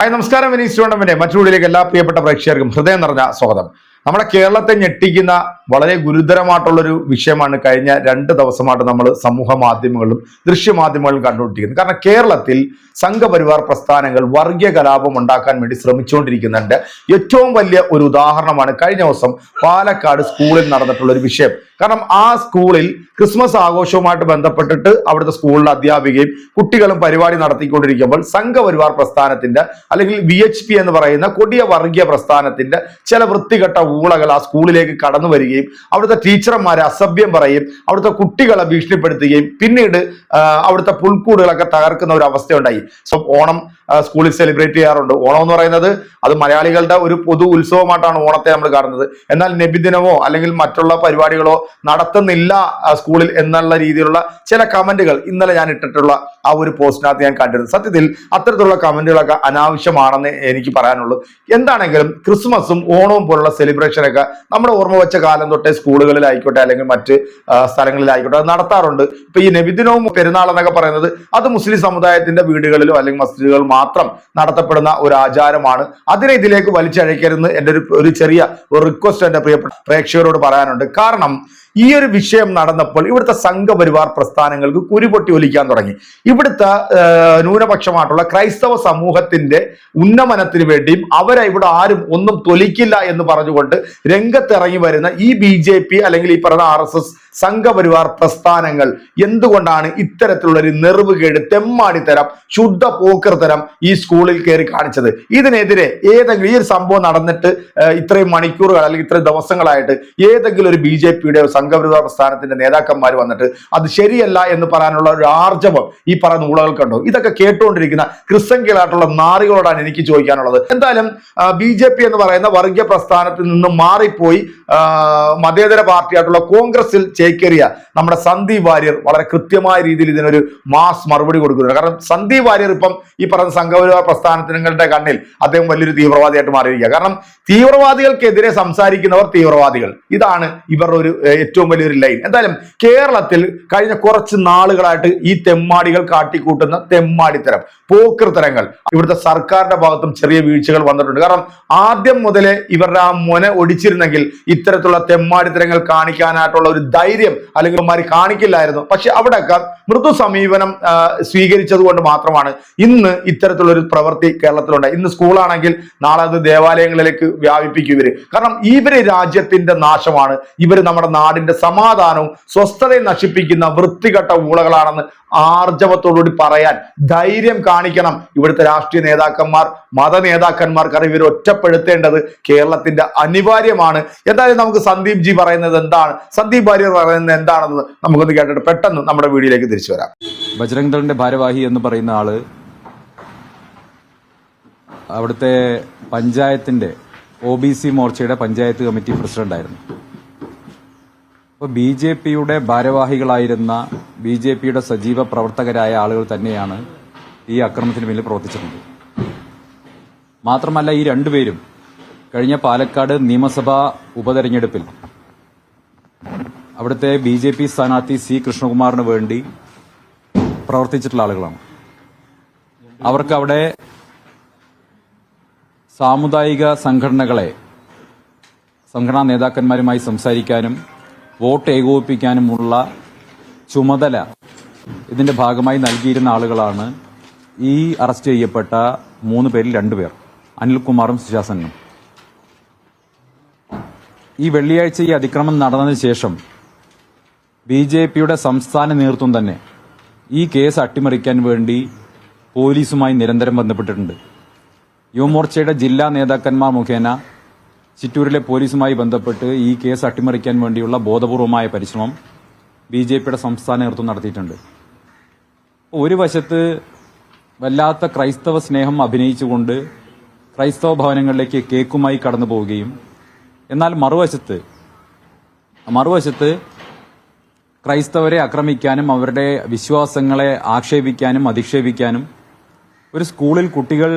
Hi നമസ്കാരം. Vinees tournament മറ്റൊരുവിലേക്ക് എല്ലാ പ്രിയപ്പെട്ട പ്രേക്ഷകർക്കും ഹൃദയം നിറഞ്ഞ സ്വാഗതം. നമ്മുടെ കേരളത്തെ ഞെട്ടിക്കുന്ന വളരെ ഗുരുതരമായിട്ടുള്ളൊരു വിഷയമാണ് കഴിഞ്ഞ രണ്ട് ദിവസമായിട്ട് നമ്മൾ സമൂഹ മാധ്യമങ്ങളിലും ദൃശ്യമാധ്യമങ്ങളിലും കണ്ടുകൊണ്ടിരിക്കുന്നത്. കാരണം കേരളത്തിൽ സംഘപരിവാർ പ്രസ്ഥാനങ്ങൾ വർഗീയ കലാപം ഉണ്ടാക്കാൻ വേണ്ടി ശ്രമിച്ചുകൊണ്ടിരിക്കുന്നുണ്ട്. ഏറ്റവും വലിയ ഒരു ഉദാഹരണമാണ് കഴിഞ്ഞ ദിവസം പാലക്കാട് സ്കൂളിൽ നടന്നിട്ടുള്ള ഒരു വിഷയം. കാരണം ആ സ്കൂളിൽ ക്രിസ്മസ് ആഘോഷവുമായിട്ട് ബന്ധപ്പെട്ടിട്ട് അവിടുത്തെ സ്കൂളിലെ അധ്യാപികയും കുട്ടികളും പരിപാടി നടത്തിക്കൊണ്ടിരിക്കുമ്പോൾ സംഘപരിവാർ പ്രസ്ഥാനത്തിന്റെ അല്ലെങ്കിൽ വി എന്ന് പറയുന്ന കൊടിയ വർഗീയ പ്രസ്ഥാനത്തിന്റെ ചില വൃത്തികെട്ട ഊളകൾ ആ സ്കൂളിലേക്ക് കടന്നു വരികയും അവിടുത്തെ ടീച്ചർമാരെ അസഭ്യം പറയും അവിടുത്തെ കുട്ടികളെ ഭീഷണിപ്പെടുത്തുകയും പിന്നീട് അവിടുത്തെ പുൽക്കൂടുകളൊക്കെ തകർക്കുന്ന ഒരു അവസ്ഥയുണ്ടായി. സോ ഓണം സ്കൂളിൽ സെലിബ്രേറ്റ് ചെയ്യാറുണ്ട്. ഓണം എന്ന് പറയുന്നത് അത് മലയാളികളുടെ ഒരു പൊതു ഉത്സവമായിട്ടാണ് ഓണത്തെ നമ്മൾ കാണുന്നത്. എന്നാൽ നബിദിനമോ അല്ലെങ്കിൽ മറ്റുള്ള പരിപാടികളോ നടത്തുന്നില്ല സ്കൂളിൽ എന്നുള്ള രീതിയിലുള്ള ചില കമന്റുകൾ ഇന്നലെ ഞാൻ ഇട്ടിട്ടുള്ള ആ ഒരു പോസ്റ്റിനകത്ത് ഞാൻ കണ്ടിരുന്നു. സത്യത്തിൽ അത്തരത്തിലുള്ള കമന്റുകളൊക്കെ അനാവശ്യമാണെന്ന് എനിക്ക് പറയാനുള്ളൂ. എന്താണെങ്കിലും ക്രിസ്മസും ഓണവും പോലുള്ള സെലിബ്രേഷനൊക്കെ നമ്മുടെ ഓർമ്മ വെച്ച കാലം തൊട്ടേ സ്കൂളുകളിലായിക്കോട്ടെ അല്ലെങ്കിൽ മറ്റ് സ്ഥലങ്ങളിലായിക്കോട്ടെ അത് നടത്താറുണ്ട്. ഇപ്പൊ ഈ നബിദിനവും പെരുന്നാൾ എന്നൊക്കെ പറയുന്നത് അത് മുസ്ലിം സമുദായത്തിന്റെ വീടുകളിലോ അല്ലെങ്കിൽ മസ്ജിദുകളിൽ മാത്രം നടത്തപ്പെടുന്ന ഒരു ആചാരമാണ്. അതിനെ ഇതിലേക്ക് വലിച്ചഴക്കരുന്ന് എന്റെ ഒരു ഒരു ചെറിയ ഒരു റിക്വസ്റ്റ് എന്റെ പ്രിയപ്പെട്ട പ്രേക്ഷകരോട് പറയാനുണ്ട്. കാരണം ഈ ഒരു വിഷയം നടന്നപ്പോൾ ഇവിടുത്തെ സംഘപരിവാർ പ്രസ്ഥാനങ്ങൾക്ക് കുരുപൊട്ടി ഒലിക്കാൻ തുടങ്ങി. ഇവിടുത്തെ ന്യൂനപക്ഷമായിട്ടുള്ള ക്രൈസ്തവ സമൂഹത്തിന്റെ ഉന്നമനത്തിന് വേണ്ടിയും അവരെ ഇവിടെ ആരും ഒന്നും തൊലിക്കില്ല എന്ന് പറഞ്ഞുകൊണ്ട് രംഗത്തിറങ്ങി വരുന്ന ഈ ബി അല്ലെങ്കിൽ ഈ പറയുന്ന ആർ എസ് സംഘപരിവാർ പ്രസ്ഥാനങ്ങൾ എന്തുകൊണ്ടാണ് ഇത്തരത്തിലുള്ള ഒരു നെറിവുകേട് തെമ്മാടിത്തരം ശുദ്ധ പോക്കർ തരം ഈ സ്കൂളിൽ കയറി കാണിച്ചത്? ഇതിനെതിരെ ഏതെങ്കിലും ഈ ഒരു സംഭവം നടന്നിട്ട് ഇത്രയും മണിക്കൂറുകൾ അല്ലെങ്കിൽ ഇത്രയും ദിവസങ്ങളായിട്ട് ഏതെങ്കിലും ഒരു ബി ജെ പിയുടെ സംഘപരിവാർ പ്രസ്ഥാനത്തിന്റെ നേതാക്കന്മാർ വന്നിട്ട് അത് ശരിയല്ല എന്ന് പറയാനുള്ള ഒരു ആർജവം ഈ പറയുന്ന ഊളകൾക്കുണ്ടോ? ഇതൊക്കെ കേട്ടുകൊണ്ടിരിക്കുന്ന ക്രിസ്തങ്കികളായിട്ടുള്ള നാറികളോടാണ് എനിക്ക് ചോദിക്കാനുള്ളത്. എന്തായാലും ബി ജെ പി എന്ന് പറയുന്ന വർഗീയ പ്രസ്ഥാനത്തിൽ നിന്ന് മാറിപ്പോയി മതേതര പാർട്ടിയായിട്ടുള്ള കോൺഗ്രസിൽ ചേക്കേറിയ നമ്മുടെ സന്ദീപ് വാര്യർ വളരെ കൃത്യമായ രീതിയിൽ ഇതിനൊരു മാസ് മറുപടി കൊടുക്കുന്നുണ്ട്. കാരണം സന്ദീപ് വാര്യർ ഇപ്പം ഈ പറയുന്ന സംഘപരിവാർ പ്രസ്ഥാനത്തിനങ്ങളുടെ കണ്ണിൽ അദ്ദേഹം വലിയൊരു തീവ്രവാദിയായിട്ട് മാറിയിരിക്കുക കാരണം തീവ്രവാദികൾക്കെതിരെ സംസാരിക്കുന്നവർ തീവ്രവാദികൾ. ഇതാണ് ഇവരുടെ ഒരു ഏറ്റവും വലിയൊരു ലൈൻ. എന്തായാലും കേരളത്തിൽ കഴിഞ്ഞ കുറച്ച് നാളുകളായിട്ട് ഈ തെമ്മാടികൾ കാട്ടിക്കൂട്ടുന്ന തെമ്മാടിത്തരം പോക്കർ തരങ്ങൾ ഇവിടുത്തെ സർക്കാരിന്റെ ഭാഗത്തും ചെറിയ വീഴ്ചകൾ വന്നിട്ടുണ്ട്. കാരണം ആദ്യം മുതലേ ഇവരുടെ ആ മൊന ഒടിച്ചിരുന്നെങ്കിൽ ഇത്തരത്തിലുള്ള തെമ്മാടിത്തരങ്ങൾ കാണിക്കാനായിട്ടുള്ള ഒരു ധൈര്യം അല്ലെങ്കിൽ മാറി കാണിക്കില്ലായിരുന്നു. പക്ഷെ അവിടെയൊക്കെ മൃദു സമീപനം സ്വീകരിച്ചത് കൊണ്ട് മാത്രമാണ് ഇന്ന് ഇത്തരത്തിലുള്ള ഒരു പ്രവൃത്തി കേരളത്തിലുണ്ട്. ഇന്ന് സ്കൂളാണെങ്കിൽ നാളെ അത് ദേവാലയങ്ങളിലേക്ക് വ്യാപിപ്പിക്കും ഇവർ. കാരണം ഇവർ രാജ്യത്തിന്റെ നാശമാണ്. ഇവർ നമ്മുടെ നാടിന്റെ സമാധാനവും സ്വസ്ഥതയും നശിപ്പിക്കുന്ന വൃത്തികെട്ട ഊളകളാണെന്ന് ആർജവത്തോടുകൂടി പറയാൻ ധൈര്യം കാണിക്കണം ഇവിടുത്തെ രാഷ്ട്രീയ നേതാക്കന്മാർ മത നേതാക്കന്മാർക്ക് അറിവ് ഇവർ ഒറ്റപ്പെടുത്തേണ്ടത് കേരളത്തിന്റെ അനിവാര്യമാണ്. എന്തായാലും നമുക്ക് സന്ദീപ് ജി പറയുന്നത് എന്താണ്? സന്ദീപ് ഭാര്യ പറയുന്നത് എന്താണെന്ന് നമുക്കൊന്ന് കേട്ടിട്ട് പെട്ടെന്ന് നമ്മുടെ വീഡിയോയിലേക്ക് തിരിച്ചു വരാം. ബജരംഗ് ദളിന്റെ ഭാരവാഹി എന്ന് പറയുന്ന ആൾ അവിടുത്തെ പഞ്ചായത്തിന്റെ ഒ ബി സി മോർച്ചയുടെ പഞ്ചായത്ത് കമ്മിറ്റി പ്രസിഡന്റായിരുന്നു. അപ്പോൾ ബി ജെ പിയുടെ ഭാരവാഹികളായിരുന്ന ബി ജെ പിയുടെ സജീവ പ്രവർത്തകരായ ആളുകൾ തന്നെയാണ് ഈ അക്രമത്തിന് പിന്നിൽ പ്രവർത്തിച്ചിട്ടുണ്ട്. മാത്രമല്ല ഈ രണ്ടുപേരും കഴിഞ്ഞ പാലക്കാട് നിയമസഭാ ഉപതെരഞ്ഞെടുപ്പിൽ അവിടുത്തെ ബി ജെ പി സ്ഥാനാർത്ഥി സി കൃഷ്ണകുമാറിന് വേണ്ടി പ്രവർത്തിച്ചിട്ടുള്ള ആളുകളാണ്. അവർക്ക് അവിടെ സാമുദായിക സംഘടനകളെ സംഘടനാ നേതാക്കന്മാരുമായി സംസാരിക്കാനും വോട്ട് ഏകോപിപ്പിക്കാനുമുള്ള ചുമതല ഇതിന്റെ ഭാഗമായി നൽകിയിരുന്ന ആളുകളാണ് ഈ അറസ്റ്റ് ചെയ്യപ്പെട്ട മൂന്ന് പേരിൽ രണ്ടുപേർ അനിൽകുമാറും സുശാസനും. ഈ വെള്ളിയാഴ്ച ഈ അതിക്രമം നടന്നതിന് ശേഷം ബി ജെ പിയുടെ സംസ്ഥാന നേതൃത്വം തന്നെ ഈ കേസ് അട്ടിമറിക്കാൻ വേണ്ടി പോലീസുമായി നിരന്തരം ബന്ധപ്പെട്ടിട്ടുണ്ട്. യുവമോർച്ചയുടെ ജില്ലാ നേതാക്കന്മാർ മുഖേന ചിറ്റൂരിലെ പോലീസുമായി ബന്ധപ്പെട്ട് ഈ കേസ് അട്ടിമറിക്കാൻ വേണ്ടിയുള്ള ബോധപൂർവമായ പരിശ്രമം ബി ജെ പിയുടെ സംസ്ഥാന നേതൃത്വം നടത്തിയിട്ടുണ്ട്. ഒരു വശത്ത് വല്ലാത്ത ക്രൈസ്തവ സ്നേഹം അഭിനയിച്ചുകൊണ്ട് ക്രൈസ്തവ ഭവനങ്ങളിലേക്ക് കേക്കുമായി കടന്നു പോവുകയും എന്നാൽ മറുവശത്ത് മറുവശത്ത് ക്രൈസ്തവരെ ആക്രമിക്കാനും അവരുടെ വിശ്വാസങ്ങളെ ആക്ഷേപിക്കാനും അധിക്ഷേപിക്കാനും ഒരു സ്കൂളിൽ കുട്ടികൾ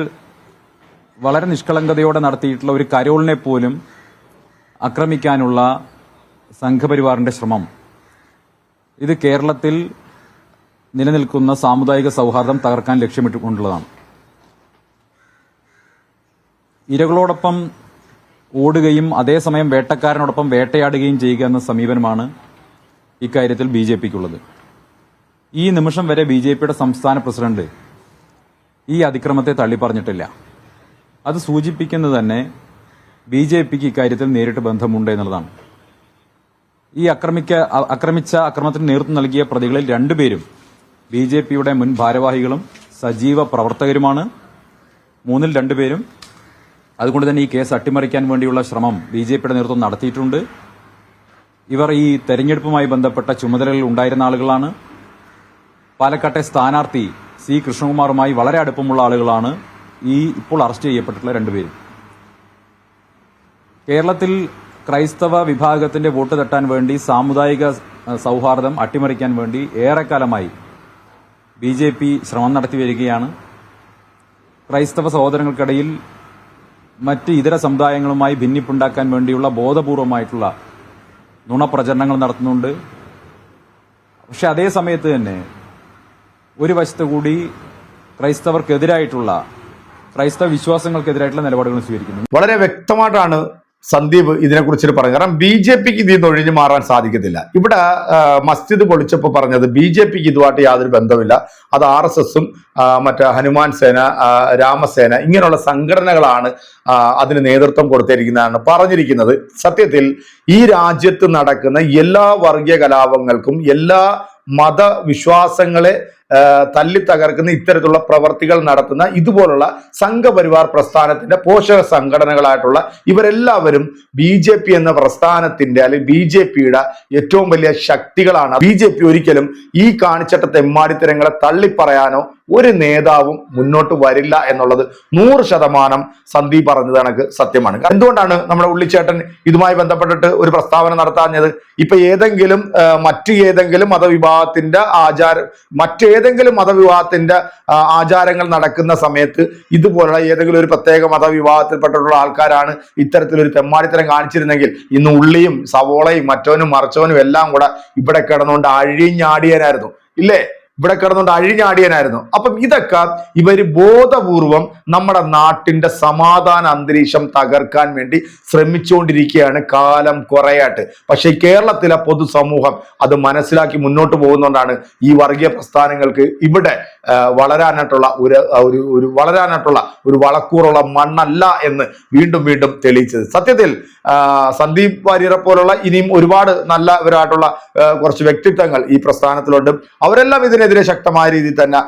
വളരെ നിഷ്കളങ്കതയോടെ നടത്തിയിട്ടുള്ള ഒരു കരോളിനെ പോലും ആക്രമിക്കാനുള്ള സംഘപരിവാറിന്റെ ശ്രമം. ഇത് കേരളത്തിൽ നിലനിൽക്കുന്ന സാമുദായിക സൗഹാർദ്ദം തകർക്കാൻ ലക്ഷ്യമിട്ടുകൊണ്ടുള്ളതാണ്. ഇരകളോടൊപ്പം ഓടുകയും അതേസമയം വേട്ടക്കാരനോടൊപ്പം വേട്ടയാടുകയും ചെയ്യുക എന്ന സമീപനമാണ് ഇക്കാര്യത്തിൽ ബി ജെ പിക്കുള്ളത്. ഈ നിമിഷം വരെ ബി ജെ പിയുടെ സംസ്ഥാന പ്രസിഡന്റ് ഈ അതിക്രമത്തെ തള്ളിപ്പറഞ്ഞിട്ടില്ല. അത് സൂചിപ്പിക്കുന്നത് തന്നെ ബി ജെ പിക്ക് ഇക്കാര്യത്തിൽ നേരിട്ട് ബന്ധമുണ്ട് എന്നുള്ളതാണ്. ഈ അക്രമിച്ച ആക്രമിച്ച അക്രമത്തിന് നേതൃത്വം നൽകിയ പ്രതികളിൽ രണ്ടുപേരും ബി ജെ പിയുടെ മുൻ ഭാരവാഹികളും സജീവ പ്രവർത്തകരുമാണ്. മൂന്നിൽ രണ്ടുപേരും അതുകൊണ്ട് തന്നെ ഈ കേസ് അട്ടിമറിക്കാൻ വേണ്ടിയുള്ള ശ്രമം ബി ജെ പിയുടെ നേതൃത്വം നടത്തിയിട്ടുണ്ട്. ഇവർ ഈ തെരഞ്ഞെടുപ്പുമായി ബന്ധപ്പെട്ട ചുമതലകളിൽ ഉണ്ടായിരുന്ന ആളുകളാണ്. പാലക്കാട്ടെ സ്ഥാനാർത്ഥി സി കൃഷ്ണകുമാറുമായി വളരെ അടുപ്പമുള്ള ആളുകളാണ്. ഈ ഇപ്പോൾ അറസ്റ്റ് ചെയ്യപ്പെട്ടിട്ടുള്ള രണ്ടുപേരും കേരളത്തിൽ ക്രൈസ്തവ വിഭാഗത്തിന്റെ വോട്ട് തട്ടാൻ വേണ്ടി സാമുദായിക സൗഹാർദ്ദം അട്ടിമറിക്കാൻ വേണ്ടി ഏറെക്കാലമായി ബി ജെ പി ശ്രമം നടത്തി വരികയാണ്. ക്രൈസ്തവ സഹോദരങ്ങൾക്കിടയിൽ മറ്റ് ഇതര സമുദായങ്ങളുമായി ഭിന്നിപ്പുണ്ടാക്കാൻ വേണ്ടിയുള്ള ബോധപൂർവമായിട്ടുള്ള നുണപ്രചരണങ്ങൾ നടത്തുന്നുണ്ട്. പക്ഷെ അതേ സമയത്ത് തന്നെ ഒരു വശത്തുകൂടി ക്രൈസ്തവർക്കെതിരായിട്ടുള്ള ക്രൈസ്തവ വിശ്വാസങ്ങൾക്കെതിരായിട്ടുള്ള നിലപാടുകൾ സ്വീകരിക്കുന്നു. വളരെ വ്യക്തമായിട്ടാണ് സന്ദീപ് ഇതിനെക്കുറിച്ച് പറഞ്ഞത്. കാരണം ബി ജെ പിക്ക് ഇതിൽ നിന്ന് ഒഴിഞ്ഞു മാറാൻ സാധിക്കത്തില്ല. ഇവിടെ മസ്ജിദ് പൊളിച്ചപ്പോൾ പറഞ്ഞത് ബി ജെ പിക്ക് ഇതുമായിട്ട് യാതൊരു ബന്ധമില്ല അത് ആർ എസ് എസും മറ്റേ ഹനുമാൻ സേന രാമസേന ഇങ്ങനെയുള്ള സംഘടനകളാണ് അതിന് നേതൃത്വം കൊടുത്തിരിക്കുന്നതാണ് പറഞ്ഞിരിക്കുന്നത്. സത്യത്തിൽ ഈ രാജ്യത്ത് നടക്കുന്ന എല്ലാ വർഗീയ കലാപങ്ങൾക്കും എല്ലാ മതവിശ്വാസങ്ങളെ തല്ലി തകർക്കുന്ന ഇത്തരത്തിലുള്ള പ്രവർത്തികൾ നടത്തുന്ന ഇതുപോലുള്ള സംഘപരിവാർ പ്രസ്ഥാനത്തിന്റെ പോഷക സംഘടനകളായിട്ടുള്ള ഇവരെല്ലാവരും ബി ജെ പി എന്ന പ്രസ്ഥാനത്തിന്റെ അല്ലെങ്കിൽ ബി ജെ പിയുടെ ഏറ്റവും വലിയ ശക്തികളാണ്. ബി ജെ പി ഒരിക്കലും ഈ കാണിച്ചട്ട തെമ്മാടിത്തരങ്ങളെ തള്ളിപ്പറയാനോ ഒരു നേതാവും മുന്നോട്ട് വരില്ല എന്നുള്ളത് നൂറ് ശതമാനം സന്ദീപ് പറഞ്ഞത് കണക്ക് സത്യമാണ്. എന്തുകൊണ്ടാണ് നമ്മുടെ ഉള്ളിച്ചേട്ടൻ ഇതുമായി ബന്ധപ്പെട്ടിട്ട് ഒരു പ്രസ്താവന നടത്താഞ്ഞത്? ഇപ്പൊ ഏതെങ്കിലും മറ്റ് ഏതെങ്കിലും മതവിഭാഗത്തിന്റെ ആചാര മറ്റേതെങ്കിലും മതവിഭാഗത്തിന്റെ ആചാരങ്ങൾ നടക്കുന്ന സമയത്ത് ഇതുപോലുള്ള ഏതെങ്കിലും ഒരു പ്രത്യേക മതവിഭാഗത്തിൽപ്പെട്ടിട്ടുള്ള ആൾക്കാരാണ് ഇത്തരത്തിലൊരു തെമ്മാടിത്തരം കാണിച്ചിരുന്നെങ്കിൽ ഇന്ന് ഉള്ളിയും സവോളയും മറ്റവനും മറച്ചവനും എല്ലാം കൂടെ ഇവിടെ കിടന്നുകൊണ്ട് അഴിഞ്ഞാടിയനായിരുന്നു ഇല്ലേ? ഇവിടെ കിടന്നുകൊണ്ട് അഴിഞ്ഞാടിയനായിരുന്നു. അപ്പം ഇതൊക്കെ ഇവർ ബോധപൂർവം നമ്മുടെ നാട്ടിന്റെ സമാധാന അന്തരീക്ഷം തകർക്കാൻ വേണ്ടി ശ്രമിച്ചുകൊണ്ടിരിക്കുകയാണ് കാലം കുറയായിട്ട്. പക്ഷെ കേരളത്തിലെ പൊതുസമൂഹം അത് മനസ്സിലാക്കി മുന്നോട്ട് പോകുന്നതുകൊണ്ടാണ് ഈ വർഗീയ പ്രസ്ഥാനങ്ങൾക്ക് ഇവിടെ വളരാനായിട്ടുള്ള ഒരു ഒരു ഒരു വളരാനായിട്ടുള്ള ഒരു വളക്കൂറുള്ള മണ്ണല്ല എന്ന് വീണ്ടും വീണ്ടും തെളിയിച്ചത്. സത്യത്തിൽ സന്ദീപ് വാര്യരെ പോലുള്ള ഇനിയും ഒരുപാട് നല്ലവരായിട്ടുള്ള കുറച്ച് വ്യക്തിത്വങ്ങൾ ഈ പ്രസ്ഥാനത്തിലുണ്ട്. അവരെല്ലാം ഇതിനെതിരെ ശക്തമായ രീതിയിൽ തന്നെ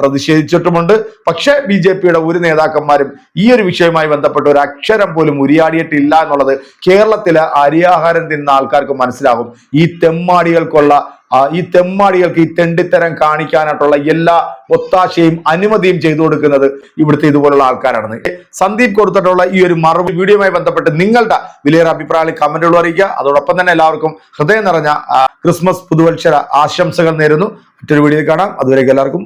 പ്രതിഷേധിച്ചിട്ടുമുണ്ട്. പക്ഷേ ബി ജെ പിയുടെ ഒരു നേതാക്കന്മാരും ഈ ഒരു വിഷയവുമായി ബന്ധപ്പെട്ട് ഒരു അക്ഷരം പോലും ഉരിയാടിയിട്ടില്ല എന്നുള്ളത് കേരളത്തിലെ അരിയാഹാരം തിന്ന ആൾക്കാർക്ക് മനസ്സിലാകും. ഈ തെമ്മാടികൾക്കുള്ള ഈ തെമ്മാടികൾക്ക് ഈ തെണ്ടിത്തരം കാണിക്കാനായിട്ടുള്ള എല്ലാ ഒത്താശയും അനുമതിയും ചെയ്തു കൊടുക്കുന്നത് ഇവിടുത്തെ ഇതുപോലുള്ള ആൾക്കാരാണ് സന്ദീപ് കൊടുത്തിട്ടുള്ള ഈ ഒരു മറുപടി വീഡിയോയുമായി ബന്ധപ്പെട്ട് നിങ്ങളുടെ വിലയേറെ അഭിപ്രായങ്ങൾ കമന്റുകൾ അറിയിക്കുക. അതോടൊപ്പം തന്നെ എല്ലാവർക്കും ഹൃദയം നിറഞ്ഞ ക്രിസ്മസ് പുതുവത്സര ആശംസകൾ നേരുന്നു. മറ്റൊരു വീഡിയോയിൽ കാണാം. അതുവരേക്കും എല്ലാവർക്കും